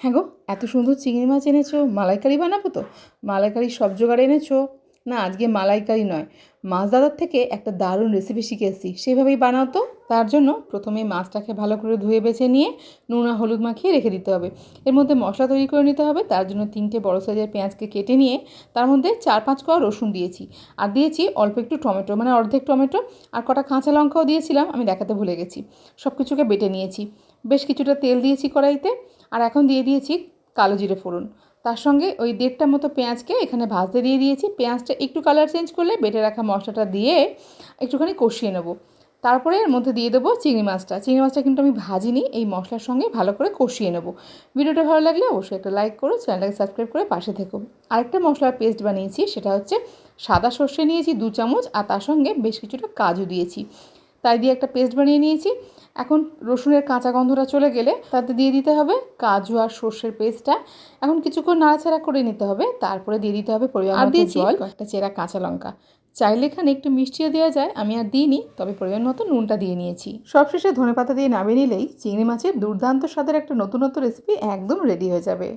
হ্যাঁ গো, এত সুন্দর চিংড়ি মাছ এনেছো, মালাইকারি বানাবো তো? মালাইকারি সব জোগাড় এনেছো? না, আজকে মালাইকারি নয়। মাছ দাদার থেকে একটা দারুণ রেসিপি শিখে এসেছি সেভাবেই বানাও তো। তার জন্য প্রথমে মাছটাকে ভালো করে ধুয়ে বেছে নিয়ে নুন আর হলুদ মাখিয়ে রেখে দিতে হবে। এর মধ্যে মশলা তৈরি করে নিতে হবে। তার জন্য তিনটে বড় সাইজের পেঁয়াজকে কেটে নিয়ে তার মধ্যে চার পাঁচ কোয়া রসুন দিয়েছি। আর দিয়েছি অল্প একটু টমেটো মানে অর্ধেক টমেটো আর কটা কাঁচা লঙ্কাও দিয়েছিলাম, আমি দেখাতে ভুলে গেছি। সব কিছুকে বেটে নিয়েছি। বেশ কিছুটা তেল দিয়েছি কড়াইতে আর এখন দিয়ে দিয়েছি কালো জিরে ফোড়ন। তার সঙ্গে ওই দেড়টা মতো পেঁয়াজকে এখানে ভাজতে দিয়ে দিয়েছি। পেঁয়াজটা একটু কালার চেঞ্জ করলে বেটে রাখা মশলাটা দিয়ে একটুখানি কষিয়ে নেব। তারপরে এর মধ্যে দিয়ে দেবো চিংড়ি মাছটা। চিংড়ি মাছটা কিন্তু আমি ভাজিনি, এই মশলার সঙ্গে ভালো করে কষিয়ে নেব। ভিডিওটা ভালো লাগলে অবশ্যই একটা লাইক করো, চ্যানেলটাকে সাবস্ক্রাইব করে পাশে থেকো। আরেকটা মশলার পেস্ট বানিয়েছি, সেটা হচ্ছে সাদা সর্ষে নিয়েছি দু চামচ আর তার সঙ্গে বেশ কিছুটা কাজু দিয়েছি। তাই দিয়ে একটা পেস্ট বানিয়ে নিয়েছি। এখন রসুনের কাঁচা গন্ধটা চলে গেলে তাতে দিয়ে দিতে হবে কাজু আর সর্ষের পেস্টটা। এখন কিছুক্ষণ নাড়াচাড়া করে নিতে হবে তারপরে দিয়ে দিতে হবে পরিমাণ আর মতো দিয়েছি জল একটা চেরা কাঁচা লঙ্কা। চাইলে এখানে একটু মিষ্টিও দেওয়া যায় আমি আর দিইনি তবে পরিমাণ মতো নুনটা দিয়ে নিয়েছি। সবশেষে ধনেপাতা দিয়ে নামিয়ে নিলেই চিংড়ি মাছের দুর্দান্ত স্বাদের একটা নতুনত্ব রেসিপি একদম রেডি হয়ে যাবে।